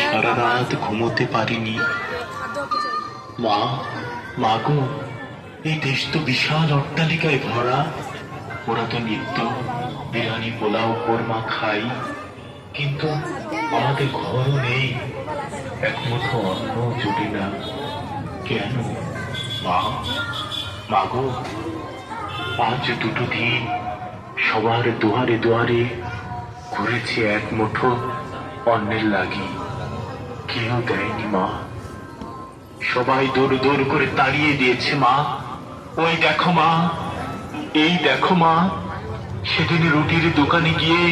সারা রাত ঘুমোতে পারিনি মা মা গো এই দেশ তো বিশাল অট্টালিকায় ভরা ওরা তো নিত্য বিরিয়ানি পোলাও কোরমা খাই কিন্তু আমাদের ঘরও নেই এক মুঠো অন্ন জুটি না কেন, মা? মা গো আজ দুটো দিন সবার দুয়ারে দুয়ারে ঘুরেছে এক মুঠো অন্যের লাগি। কেউ দেয়নি, মা। সবাই দৌড় দৌড় করে তাড়িয়ে দিয়েছে, মা। ওই দেখো, মা। এই দেখো, মা। সেদিন রুটির দোকানে গিয়ে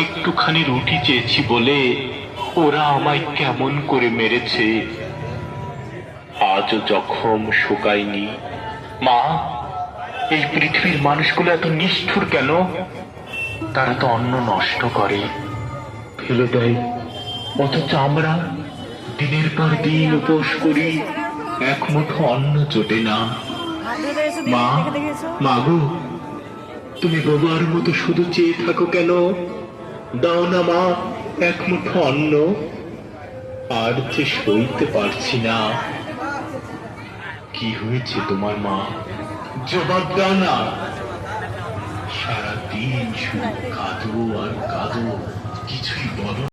একটুখানি রুটি চেয়েছি বলে ওরা আমায় কেমন করে মেরেছে? আজও জখম শুকায়নি। মা, এই পৃথিবীর মানুষগুলো এত নিষ্ঠুর কেন? তারা তো অন্ন নষ্ট করে। ফেলে দেয়। অথচ আমরা দিনের পর দিন উপোস করি। এক মুঠো অন্ন জোটে না। মা মা গো তুমি বাবার মতো শুধু চেয়ে থাকো কেন? দাও না মা, এক মুঠো অন্ন। আর যে সইতে পারছি না। কি হয়েছে তোমার মা? জবাব দাও না। সারাদিন শুধু কাঁদো আর কাঁদো, কিছুই বলো